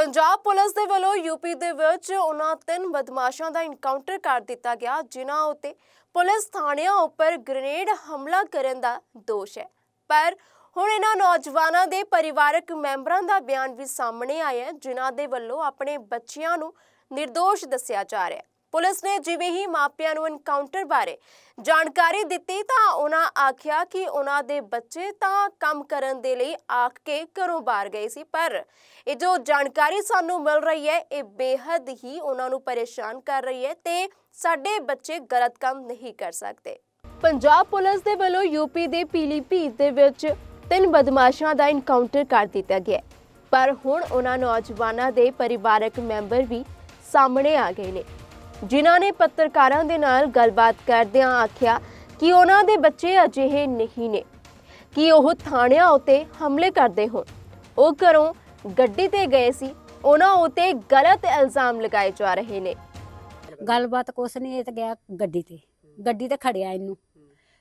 Punjab police ਦੇ ਵੱਲੋਂ UP ਦੇ ਵਿੱਚ ਉਹਨਾਂ ਤਿੰਨ ਬਦਮਾਸ਼ਾਂ ਦਾ ਇਨਕਾਊਂਟਰ ਕਰ ਦਿੱਤਾ ਗਿਆ, ਜਿਨ੍ਹਾਂ ਉੱਤੇ ਪੁਲਿਸ ਥਾਣਿਆਂ ਉੱਪਰ ਗ੍ਰੇਨੇਡ ਹਮਲਾ ਕਰਨ ਦਾ ਦੋਸ਼ ਹੈ। ਪਰ ਹੁਣ ਇਹਨਾਂ ਨੌਜਵਾਨਾਂ ਦੇ ਪਰਿਵਾਰਕ ਮੈਂਬਰਾਂ ਦਾ ਬਿਆਨ ਵੀ ਸਾਹਮਣੇ ਆਇਆ ਹੈ, ਜਿਨ੍ਹਾਂ ਦੇ ਵੱਲੋਂ ਆਪਣੇ ਬੱਚਿਆਂ ਨੂੰ નિર્ਦੋਸ਼ ਦੱਸਿਆ ਜਾ ਰਿਹਾ ਹੈ। ਪੁਲਿਸ ਨੇ ਜਿਵੇਂ ਹੀ ਮਾਪਿਆਂ ਨੂੰ ਇਨਕਾਊਂਟਰ ਬਾਰੇ ਜਾਣਕਾਰੀ ਦਿੱਤੀ ਤਾਂ ਉਹਨਾਂ ਆਖਿਆ ਕਿ ਉਹਨਾਂ ਦੇ ਬੱਚੇ ਤਾਂ ਕੰਮ ਕਰਨ ਦੇ ਲਈ ਆਖ ਕੇ ਘਰੋਂ ਬਾਹਰ ਗਏ ਸੀ, ਪਰ ਇਹ ਜੋ ਜਾਣਕਾਰੀ ਸਾਨੂੰ ਮਿਲ ਰਹੀ ਹੈ, ਇਹ ਬੇਹੱਦ ਹੀ ਉਹਨਾਂ ਨੂੰ ਪਰੇਸ਼ਾਨ ਕਰ ਰਹੀ ਹੈ ਤੇ ਸਾਡੇ ਬੱਚੇ ਗਲਤ ਕੰਮ ਨਹੀਂ ਕਰ ਸਕਦੇ। ਪੰਜਾਬ ਪੁਲਿਸ ਦੇ ਵੱਲੋਂ ਯੂਪੀ ਦੇ ਪੀਲੀਭੀਤ ਦੇ ਵਿੱਚ ਤਿੰਨ ਬਦਮਾਸ਼ਾਂ ਦਾ ਇਨਕਾਊਂਟਰ ਕਰ ਦਿੱਤਾ ਗਿਆ ਪਰ ਹੁਣ ਉਹਨਾਂ ਨੌਜਵਾਨਾਂ ਦੇ ਪਰਿਵਾਰਕ ਮੈਂਬਰ ਵੀ ਸਾਹਮਣੇ ਆ ਗਏ ਨੇ। ਜਿਨ੍ਹਾਂ ਨੇ ਪੱਤਰਕਾਰਾਂ ਦੇ ਨਾਲ ਗੱਲਬਾਤ ਕਰਦਿਆਂ ਆਖਿਆ ਕਿ ਉਹਨਾਂ ਦੇ ਬੱਚੇ ਅਜਿਹੇ ਨਹੀਂ ਨੇ। ਕਿ ਉਹ ਥਾਣਿਆਂ ਉਤੇ ਹਮਲੇ ਕਰਦੇ ਹੋਣ? ਉਹ ਘਰੋਂ ਗੱਡੀ ਤੇ ਗਏ ਸੀ। ਉਹਨਾਂ ਉਤੇ ਗਲਤ ਇਲਜ਼ਾਮ ਲਗਾਏ ਜਾ ਰਹੇ ਨੇ। ਗੱਲਬਾਤ ਕੁਛ ਨਹੀਂ, ਇਹ ਤੇ ਗਿਆ ਗੱਡੀ ਤੇ। ਗੱਡੀ ਤੇ ਖੜਿਆ ਇਹਨੂੰ।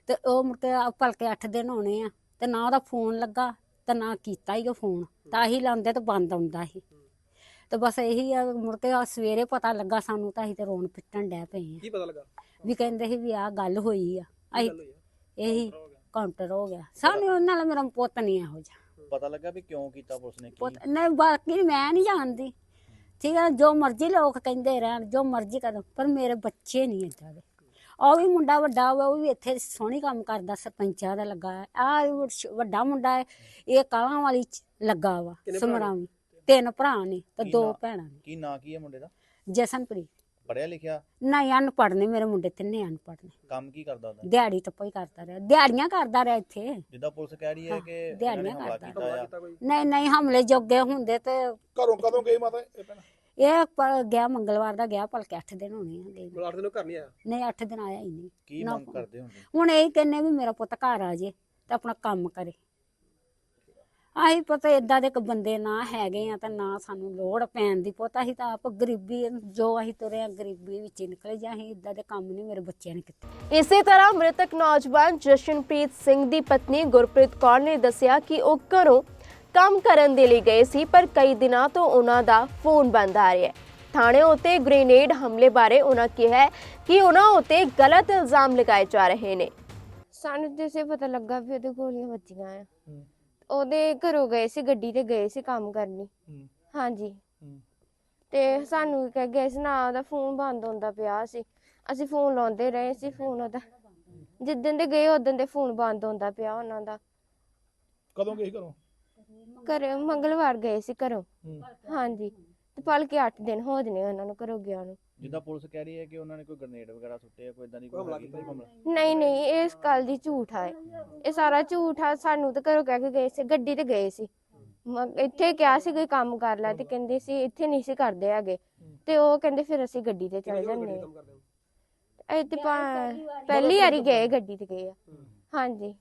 ਤੇ ਉਹ ਮੁੜ ਕੇ ਭਲਕੇ 8 ਦਿਨ ਹੋਣੇ ਆ। ਤੇ ਨਾ ਉਹਦਾ ਫੋਨ ਲੱਗਾ, ਤੇ ਨਾ ਕੀਤਾ ਹੀ ਉਹ ਫੋਨ। ਤਾਂ ਹੀ ਲਾਉਂਦੇ ਤੇ ਬੰਦ ਆਉਂਦਾ ਸੀ। ਤੇ ਬਸ ਇਹੀ ਆ ਮੁੜ ਕੇ ਆ ਸਵੇਰੇ ਪਤਾ ਲੱਗਾ ਸਾਨੂੰ ਤਾਂ ਅਸੀਂ ਤੇ ਰੋਣ ਪਿੱਟਣ ਡੈ ਪਏ ਆ। ਕੀ ਪਤਾ ਲੱਗਾ? ਵੀ ਕਹਿੰਦੇ ਸੀ ਵੀ ਆਹ ਗੱਲ ਹੋਈ ਆ। ਅਸੀਂ ਗੱਲ ਹੋਈ ਆ? ਇਹੀ ਕਾਊਂਟਰ ਹੋ ਗਿਆ। ਸਾਨੂੰ ਉਹਨਾਂ ਨਾਲ ਮੇਰਾ ਪੁੱਤ ਨਹੀਂ ਇਹੋ ਜਿਹਾ। ਪਤਾ ਲੱਗਾ ਵੀ ਕਿਉਂ ਕੀਤਾ ਪੁਲਿਸ ਨੇ? ਕੀ ਪੁੱਤ ਨਹੀਂ ਬਾਕੀ ਮੈਂ ਨਹੀਂ ਜਾਣਦੀ। ਠੀਕ ਹੈ ਜੋ ਮਰਜ਼ੀ ਲੋਕ ਕਹਿੰਦੇ ਰਹਿਣ ਜੋ ਮਰਜ਼ੀ ਕਰਨ ਪਰ ਮੇਰੇ ਬੱਚੇ ਨਹੀਂ ਏਦਾਂ ਦੇ। ਉਹ ਵੀ ਮੁੰਡਾ ਵੱਡਾ ਵਾ ਉਹ ਵੀ ਇੱਥੇ ਸੋਹਣੀ ਕੰਮ ਕਰਦਾ ਸਰਪੰਚਾ ਦਾ ਲੱਗਾ ਆ ਵੱਡਾ ਮੁੰਡਾ ਹੈ ਇਹ ਕਾਲਾਂ ਵਾਲੀ ਚ ਲੱਗਾ ਵਾ? ਸਮਰਾਵੀ। ਤਿੰਨ ਭਰਾ ਨੇ ਤੇ ਕੀ ਦੋ ਨਾਂ? ਭੈਣਾਂ ਨੇ। ਕੀ ਨਾਂ ਕੀ ਹੈ ਮੁੰਡੇ ਦਾ? ਜਸਨਪ੍ਰੀਤ। ਪੜਿਆ ਲਿਖਿਆ? ਨਹੀਂ ਅਨਪੜ੍ਹ ਨੇ ਮੇਰੇ ਮੁੰਡੇ ਤਿੰਨੇ ਅਨਪੜ੍ਹ ਨੇ। ਕੰਮ ਕੀ ਕਰਦਾ ਉਹਦਾ ਦਿਹਾੜੀ ਟੱਪਾ ਹੀ ਕਰਦਾ ਰਿਹਾ। ਦਿਹਾੜੀਆਂ ਕਰਦਾ ਰਿਹਾ ਇੱਥੇ। ਜਿੱਦਾਂ ਪੁਲਿਸ ਕਹਿ ਰਹੀ ਹੈ ਹਾਂ, ਕਿ ਇਹਨਾਂ ਨੇ ਦਿਹਾੜੀਆਂ ਹਮਲਾ ਕਰਦਾ। ਕੀਤਾ ਆ। ਨਹੀਂ ਨਹੀਂ ਹਮਲੇ ਜੋਗੇ ਹੁੰਦੇ ਤੇ ਘਰੋਂ ਕਦੋਂ ਗਈ ਮਾਤਾ ਇਹ ਭੈਣ? ਇਹ ਪ- ਗਿਆ ਮੰਗਲਵਾਰ ਦਾ ਗਿਆ ਭਲਕੇ 8 ਦਿਨ ਹੋਣੇ ਆ ਗਏ। ਨੂੰ। ਬਲਾਰ ਦੇ ਨੂੰ ਘਰ ਨਹੀਂ ਆਇਆ? ਨਹੀਂ 8 ਦਿਨ ਆਇਆ ਹੀ ਨਹੀਂ। ਕੀ ਨਾ ਮੰਗ। ਕਰਦੇ ਹੁੰਦੇ? ਹੁਣ ਇਹ ਕਹਿੰਨੇ ਵੀ ਮੇਰਾ ਪੁੱਤ ਘਰ ਆ ਜੇ ਤੇ ਆਪਣਾ ਕੰਮ ਕਰੇ। ਆਹੀ ਪਤਾ ਇਦਾਂ ਦੇ ਇੱਕ ਬੰਦੇ ਨਾ ਹੈਗੇ ਆ ਤਾਂ ਨਾ ਸਾਨੂੰ ਲੋੜ ਪੈਣ ਦੀ। ਪੁੱਤ ਅਸੀਂ ਤਾਂ ਆਪ ਗਰੀਬੀ ਜੋ ਅਸੀਂ ਤੁਰੇ ਆ ਗਰੀਬੀ ਵਿੱਚ ਹੀ ਨਿਕਲੇ ਜਾਂ ਅਸੀਂ ਇਦਾਂ ਦੇ ਕੰਮ ਨਹੀਂ ਮੇਰੇ ਬੱਚਿਆਂ ਨੇ ਕੀਤੇ। ਇਸੇ ਤਰ੍ਹਾਂ ਮ੍ਰਿਤਕ ਨੌਜਵਾਨ ਜਸ਼ਨਪ੍ਰੀਤ ਸਿੰਘ ਦੀ ਪਤਨੀ ਗੁਰਪ੍ਰੀਤ ਕੌਰ ਨੇ ਦੱਸਿਆ ਕਿ ਉਹ ਘਰੋਂ ਕੰਮ ਕਰਨ ਦੇ ਲਈ ਗਏ ਸੀ ਪਰ ਕਈ ਦਿਨਾਂ ਤੋਂ ਉਹਨਾਂ ਦਾ ਫੋਨ ਬੰਦ ਆ ਰਿਹਾ ਹੈ। ਥਾਣੇ ਉਤੇ ਗ੍ਰੇਨੇਡ ਹਮਲੇ ਬਾਰੇ ਉਹਨਾਂ ਕਿਹਾ ਹੈ ਕਿ ਉਹਨਾਂ ਉਤੇ ਗਲਤ ਇਲਜ਼ਾਮ ਲਗਾਏ ਜਾ ਰਹੇ ਨੇ। ਸਾਨੂੰ ਜਿਸੇ ਪਤਾ ਲੱਗਾ ਵੀ ਉਹਦੇ ਗੋਲੀਆਂ ਵੱਜੀਆਂ ਆ। ਹੂੰ। ਉਹਦੇ ਘਰੋਂ ਗਏ ਸੀ ਗੱਡੀ ਤੇ ਗਏ ਸੀ ਕੰਮ ਕਰਨੀ। ਹੂੰ। ਹਾਂਜੀ। ਹੂੰ। ਤੇ ਸਾਨੂੰ ਕਹਿ ਗਏ ਸੀ ਨਾ ਉਹਦਾ ਫੋਨ ਬੰਦ ਹੁੰਦਾ ਪਿਆ ਸੀ। ਅਸੀਂ ਫੋਨ ਲਾਉਂਦੇ ਰਹੇ ਸੀ ਫੋਨ ਉਹਦਾ। ਜਿੱਦਣ ਦੇ ਗਏ ਉਦੋਂ ਦੇ ਫੋਨ ਬੰਦ ਹੁੰਦਾ ਪਿਆ ਉਹਨਾਂ ਦਾ। ਕਦੋਂ ਗਈ ਘਰੋਂ? ਘਰੇ ਮੰਗਲਵਾਰ ਗਏ ਸੀ ਘਰੋਂ। ਹੂੰ। ਹਾਂਜੀ। ਤੇ ਭਲਕੇ 8 ਦਿਨ ਹੋ ਜਨੇ ਉਹਨਾਂ ਨੂੰ ਘਰੋਂ ਗਿਆ ਨੂੰ। ਜਿੱਦਾਂ ਪੁਲਿਸ ਕਹਿ ਰਹੀ ਹੈ ਕਿ ਉਹਨਾਂ ਨੇ ਕੋਈ ਗ੍ਰਨੇਡ ਵਗੈਰਾ ਸੁੱਟੇ ਆ ਕੋਈ ਇਦਾਂ ਦੀ ਕੋਈ ਹਮਲਾ ਕੀਤਾ ਨਹੀਂ ਨਹੀਂ ਇਹ ਇਸ ਗੱਲ ਦੀ ਝੂਠ ਆ। ਇਹ। ਇਹ ਸਾਰਾ ਝੂਠ ਆ ਸਾਨੂੰ ਤਾਂ ਘਰੋਂ ਕਹਿ ਕੇ ਗਏ ਸੀ ਗੱਡੀ ਤੇ ਗਏ ਸੀ। ਮ- ਇੱਥੇ ਕਿਹਾ ਸੀ ਕੋਈ ਕੰਮ ਕਰ ਲੈ ਤੇ ਕਹਿੰਦੇ ਸੀ ਇੱਥੇ ਨਹੀਂ ਸੀ ਕਰਦੇ ਹੈਗੇ। ਤੇ ਉਹ ਕਹਿੰਦੇ ਫਿਰ ਅਸੀਂ ਗੱਡੀ ਤੇ ਚਲੇ ਜਾਂਦੇ ਹਾਂ। ਇਹ ਤੇ ਪਾ- ਪਹਿਲੀ ਵਾਰੀ ਗਏ ਗੱਡੀ ਤੇ ਗਏ ਆ। ਹਾਂਜੀ।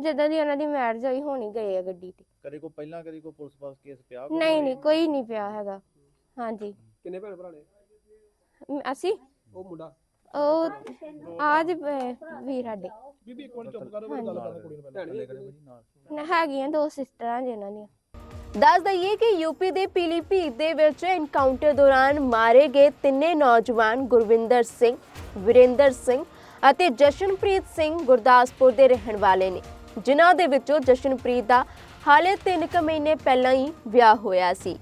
ਜਦੋਂ ਦੀ ਉਹਨਾਂ ਦੀ ਮੈਰਿਜ ਹੋਈ ਹੋਣੀ ਗਏ ਆ ਗੱਡੀ ਤੇ। ਕਦੇ ਕੋਈ ਪਹਿਲਾਂ ਕਦੇ ਕੋਈ ਪੁਲਿਸ ਪਾਸ ਕੇਸ ਪਿਆ ਕੋਈ? ਨਹੀਂ ਨਹੀਂ ਕੋਈ ਨਹੀਂ ਪਿਆ ਹੈਗਾ। ਹਾਂਜੀ। ਕਿੰਨੇ ਭੈਣ ਭਰਾ ਨੇ? ਅਸੀਂ? ਉਹ ਮੁੰਡਾ। ਉਹ ਆਜ ਵੀਰ ਸਾਡੇ। ਬੀਬੀ ਇੱਕ ਮਿੰਟ ਚੁੱਪ ਕਰੋ ਗੱਲ ਕਰਨ ਕੁੜੀ ਨੂੰ ਪਹਿਲਾਂ। ਕਰੇ ਨ- ਹੈਗੀਆਂ ਦੋ ਸਿਸਟਰਾਂ ਜਿਨ੍ਹਾਂ ਦੀਆਂ। ਦੱਸ ਦਈਏ ਕਿ ਯੂਪੀ ਦੇ ਪੀਲੀਭੀਤ ਦੇ ਵਿੱਚ ਐਨਕਾਊਂਟਰ ਦੌਰਾਨ ਮਾਰੇ ਗਏ ਤਿੰਨੇ ਨੌਜਵਾਨ ਗੁਰਵਿੰਦਰ ਸਿੰਘ ਵਿਰੇਂਦਰ ਸਿੰਘ ਅਤੇ ਜਸ਼ਨਪ੍ਰੀਤ ਸਿੰਘ ਗੁਰਦਾਸਪੁਰ ਦੇ ਰਹਿਣ ਵਾਲੇ ਨੇ ਜਿਨ੍ਹਾਂ ਦੇ ਵਿੱਚੋਂ ਜਸ਼ਨਪ੍ਰੀਤ ਦਾ ਹਾਲੇ 3 ਕੁ ਮਹੀਨੇ ਪਹਿਲਾਂ ਹੀ ਵਿਆਹ ਹੋਇਆ ਸੀ।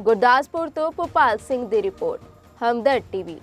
ਗੁਰਦਾਸਪੁਰ ਤੋਂ ਭੋਪਾਲ ਸਿੰਘ ਦੀ ਰਿਪੋਰਟ। हमदर्द टीवी